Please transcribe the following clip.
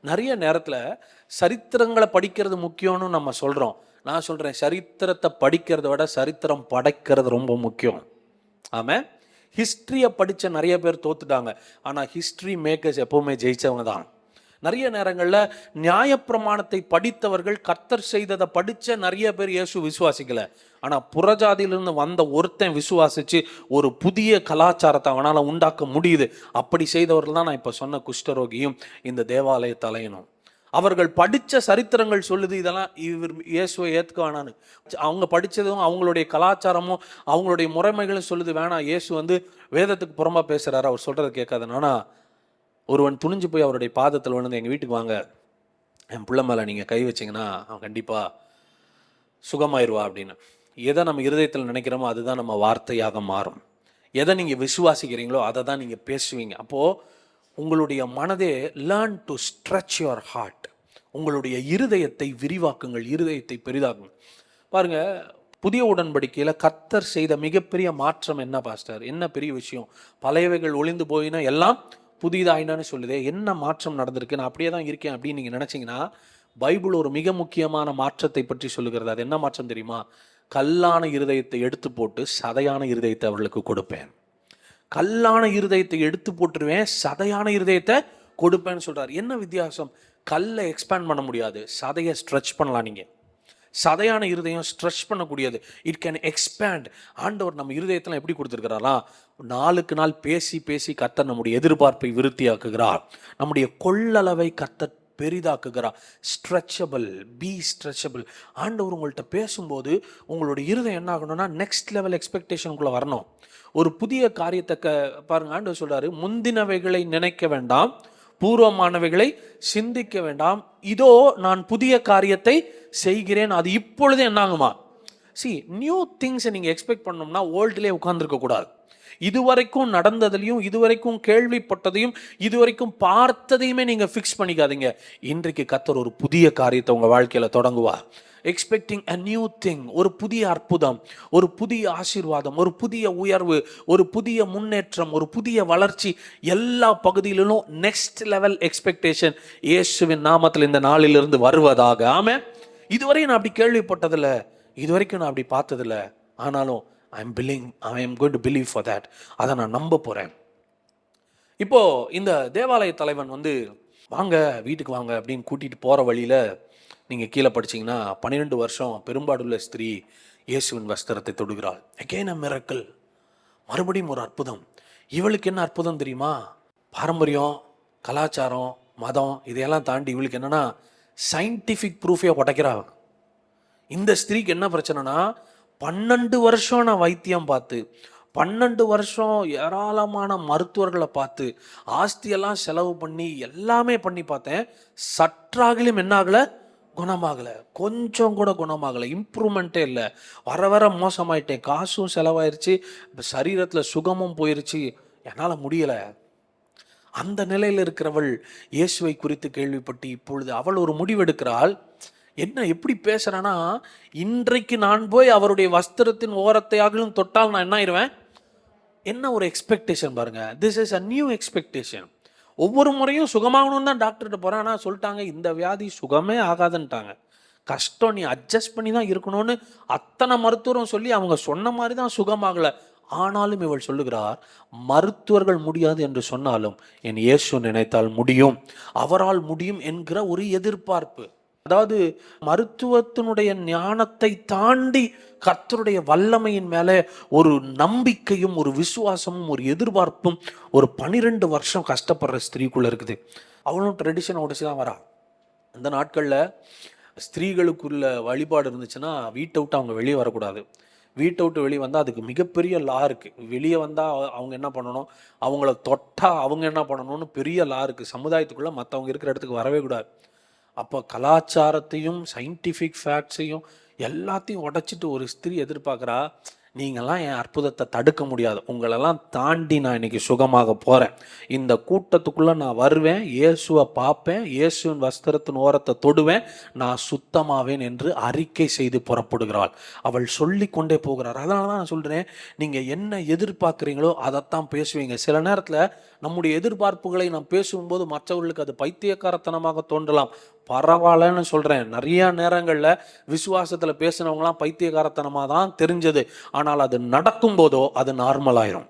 நிறைய நேரத்தில் சரித்திரங்களை படிக்கிறது முக்கியம்னு நம்ம சொல்கிறோம் நான் சொல்கிறேன் சரித்திரத்தை படிக்கிறத விட சரித்திரம் படைக்கிறது ரொம்ப முக்கியம். ஆமாம் ஹிஸ்ட்ரியை படித்த நிறைய பேர் தோத்துட்டாங்க. ஆனால் ஹிஸ்ட்ரி மேக்கர்ஸ் எப்போவுமே ஜெயித்தவங்க தான். நிறைய நேரங்களில் நியாயப்பிரமாணத்தை படித்தவர்கள் கர்த்தர் செய்ததை படித்த நிறைய பேர் இயேசு விசுவாசிக்கல. ஆனால் புறஜாதியிலிருந்து வந்த ஒருத்தன் விசுவாசிச்சு ஒரு புதிய கலாச்சாரத்தை அவனால் உண்டாக்க முடியுது. அப்படி செய்தவர்கள் தான் நான் இப்போ சொன்ன குஷ்டரோகியும் இந்த தேவாலய தலையனும். அவர்கள் படித்த சரித்திரங்கள் சொல்லுது இதெல்லாம் இவர் இயேசுவை ஏற்றுக்க வேணான்னு அவங்க படித்ததும் அவங்களுடைய கலாச்சாரமும் அவங்களுடைய முறைமைகளும் சொல்லுது வேணாம் இயேசு வந்து வேதத்துக்கு புறமா பேசுகிறாரு அவர் சொல்கிறத கேட்காதுன்னா ஒருவன் துணிஞ்சு போய் அவருடைய பாதத்தில் விழுந்து எங்கள் வீட்டுக்கு வாங்க என் பிள்ளை மேலே நீங்கள் கை வச்சிங்கன்னா அவன் கண்டிப்பாக சுகமாயிருவா அப்படின்னு. எதை நம்ம இருதயத்தில் நினைக்கிறோமோ அதுதான் நம்ம வார்த்தையாக மாறும். எதை நீங்கள் விசுவாசிக்கிறீங்களோ அதை தான் நீங்கள் பேசுவீங்க. அப்போது உங்களுடைய மனதே learn to stretch your heart உங்களுடைய இருதயத்தை விரிவாக்குங்கள் இருதயத்தை பெரிதாக்குங்கள். பாருங்க புதிய உடன்படிக்கையில் கத்தர் செய்த மிகப்பெரிய மாற்றம் என்ன பாஸ்டர்? என்ன பெரிய விஷயம்? பழையவைகள் ஒளிந்து போயினா எல்லாம் புதிதாயினான்னு சொல்லுதே என்ன மாற்றம் நடந்திருக்கு நான் அப்படியே தான் இருக்கேன் அப்படின்னு நீங்கள் நினச்சிங்கன்னா பைபிள் ஒரு மிக முக்கியமான மாற்றத்தை பற்றி சொல்லுகிறது. அது என்ன மாற்றம் தெரியுமா? கல்லான இருதயத்தை எடுத்து போட்டு சதையான இருதயத்தை அவர்களுக்கு கொடுப்பேன். கல்லான இருதயத்தை எடுத்து போட்டுருவேன் சதையான இருதயத்தை கொடுப்பேன்னு சொல்கிறார் என்ன வித்தியாசம்? கல்லை எக்ஸ்பேண்ட் பண்ண முடியாது. சதையை ஸ்ட்ரெச் பண்ணலாம் நீங்கள் சதையான இருதயம் ஸ்ட்ரெச் பண்ணக்கூடியது. இட் கேன் எக்ஸ்பேண்ட் ஆண்டவர் நம்ம இருதயத்தில் எப்படி கொடுத்துருக்கிறாரா? நாளுக்கு நாள் பேசி பேசி கத்தர் நம்முடைய எதிர்பார்ப்பை விருத்தியாக்குகிறார். நம்முடைய கொள்ளளவை கத்தர் பெரிதாக்குகிறார். ஸ்ட்ரெச்சபிள் பி ஸ்ட்ரெச்சபிள் ஆண்டவர் உங்கள்கிட்ட பேசும்போது உங்களுடைய இருதயம் என்ன ஆகணும்னா நெக்ஸ்ட் லெவல் எக்ஸ்பெக்டேஷனுக்குள்ளே வரணும். ஒரு புதிய காரியத்தை க பாருங்க ஆண்டவர் சொல்றாரு முந்தினவைகளை நினைக்க வேண்டாம் பூர்வமானவைகளை சிந்திக்க வேண்டாம். இதோ நான் புதிய காரியத்தை செய்கிறேன் அது இப்பொழுதே என்னாகுமா? சி நியூ திங்ஸை நீங்கள் எக்ஸ்பெக்ட் பண்ணோம்னா ஓல்ட்லேயே உட்காந்துருக்கக்கூடாது இதுவரைக்கும் நடந்ததுலையும் இதுவரைக்கும் கேள்விப்பட்டதையும் இதுவரைக்கும் பார்த்ததையுமே நீங்கள் ஃபிக்ஸ் பண்ணிக்காதீங்க. இன்றைக்கு கத்தர் ஒரு புதிய காரியத்தை உங்கள் வாழ்க்கையில் தொடங்குவா எக்ஸ்பெக்டிங் அ நியூ திங் ஒரு புதிய அற்புதம் ஒரு புதிய ஆசீர்வாதம் ஒரு புதிய உயர்வு ஒரு புதிய முன்னேற்றம் ஒரு புதிய வளர்ச்சி எல்லா பகுதியிலும் நெக்ஸ்ட் லெவல் எக்ஸ்பெக்டேஷன் இயேசுவின் நாமத்தில் இந்த நாளிலிருந்து வருவதாக. ஆமாம் இதுவரை நான் அப்படி கேள்விப்பட்டதில்ல. இதுவரைக்கும் நான் அப்படி பார்த்ததில்ல. ஆனாலும் I am feeling I am going to believe for that அதை நான் நம்ப போகிறேன் இப்போது இந்த தேவாலய தலைவன் வந்து வாங்க வீட்டுக்கு வாங்க அப்படின்னு கூட்டிகிட்டு போகிற வழியில் நீங்கள் கீழே படிச்சீங்கன்னா பன்னிரெண்டு வருஷம் பெரும்பாடுள்ள ஸ்திரீ இயேசுவின் வஸ்திரத்தை தொடுகிறாள். அகெயின் அ மிரக்கல் மறுபடியும் ஒரு அற்புதம். இவளுக்கு என்ன அற்புதம் தெரியுமா? பாரம்பரியம் கலாச்சாரம் மதம் இதையெல்லாம் தாண்டி இவளுக்கு என்னென்னா சயின்டிஃபிக் ப்ரூஃபே உடைக்கிறா. இந்த ஸ்திரீக்கு என்ன பிரச்சனைனா பன்னெண்டு வருஷம் நான் வைத்தியம் பார்த்து பன்னெண்டு வருஷம் ஏராளமான மருத்துவர்களை பார்த்து ஆஸ்தியெல்லாம் செலவு பண்ணி எல்லாமே பண்ணி பார்த்தேன். சற்றாகிலும் என்ன ஆகலை? குணமாகலை. கொஞ்சம் கூட குணமாகலை. இம்ப்ரூவ்மெண்ட்டே இல்லை. வர வர மோசமாயிட்டேன். காசும் செலவாயிருச்சு. சரீரத்தில் சுகமும் போயிருச்சு. என்னால் முடியலை. அந்த நிலையில் இருக்கிறவள் இயேசுவை குறித்து கேள்விப்பட்டு இப்பொழுது அவள் ஒரு முடிவெடுக்கிறாள். என்ன எப்படி பேசுறேன்னா இன்றைக்கு நான் போய் அவருடைய வஸ்திரத்தின் ஓரத்தையாகலும் தொட்டால் நான் என்ன ஆயிடுவேன் என்ன ஒரு எக்ஸ்பெக்டேஷன் பாருங்க. This is a new expectation ஒவ்வொரு முறையும் சுகமாகணும்னு தான் டாக்டர்கிட்ட போகிறேன் ஆனால் சொல்லிட்டாங்க இந்த வியாதி சுகமே ஆகாதுன்ட்டாங்க. கஷ்டம் நீ அட்ஜஸ்ட் பண்ணி தான் இருக்கணும்னு அத்தனை மருத்துவரும் சொல்லி அவங்க சொன்ன மாதிரி தான் சுகமாகலை. ஆனாலும் இவள் சொல்லுகிறார் மருத்துவர்கள் முடியாது என்று சொன்னாலும் என் இயேசு நினைத்தால் முடியும். அவரால் முடியும் என்கிற ஒரு எதிர்பார்ப்பு. அதாவது மருத்துவத்தினுடைய ஞானத்தை தாண்டி கர்த்தருடைய வல்லமையின் மேலே ஒரு நம்பிக்கையும் ஒரு விசுவாசமும் ஒரு எதிர்பார்ப்பும் ஒரு பனிரெண்டு வருஷம் கஷ்டப்படுற ஸ்திரீக்குள்ள இருக்குது. அவளும் ட்ரெடிஷனை உடச்சி தான் வரா. அந்த நாட்களில் ஸ்திரீகளுக்குள்ள வழிபாடு இருந்துச்சுன்னா வீட்டை விட்டு அவங்க வெளியே வரக்கூடாது. வீட்டை விட்டு வெளியே வந்தால் அதுக்கு மிகப்பெரிய லா இருக்குது வெளியே வந்தால் அவங்க என்ன பண்ணணும்? அவங்கள தொட்டா அவங்க என்ன பண்ணணும்னு பெரிய லா இருக்குது சமுதாயத்துக்குள்ளே மற்றவங்க இருக்கிற இடத்துக்கு வரவே கூடாது. அப்போ கலாச்சாரத்தையும் சயின்டிஃபிக் ஃபேக்ட்ஸையும் எல்லாத்தையும் உடச்சிட்டு ஒரு ஸ்திரீ எதிர்பார்க்குறா நீங்கள்லாம் என் அற்புதத்தை தடுக்க முடியாது. உங்களெல்லாம் தாண்டி நான் இன்னைக்கு சுகமாக போகிறேன் இந்த கூட்டத்துக்குள்ளே நான் வருவேன் இயேசுவை பார்ப்பேன் இயேசுவின் வஸ்திரத்தின் ஓரத்தை தொடுவேன் நான் சுத்தமாவேன் என்று அறிக்கை செய்து புறப்படுகிறாள். அவள் சொல்லி கொண்டே போகிறார். அதனால தான் நான் சொல்கிறேன் நீங்கள் என்ன எதிர்பார்க்குறீங்களோ அதைத்தான் பேசுவீங்க. சில நேரத்தில் நம்முடைய எதிர்பார்ப்புகளை நாம் பேசும்போது மற்றவர்களுக்கு அது பைத்தியக்காரத்தனமாக தோன்றலாம். பரவாயில்லன்னு சொல்கிறேன் நிறைய நேரங்களில் விசுவாசத்தில் பேசினவங்களாம் பைத்தியகாரத்தனமாக தான் தெரிஞ்சது. ஆனால் அது நடக்கும்போதோ அது நார்மல் ஆயிரும்.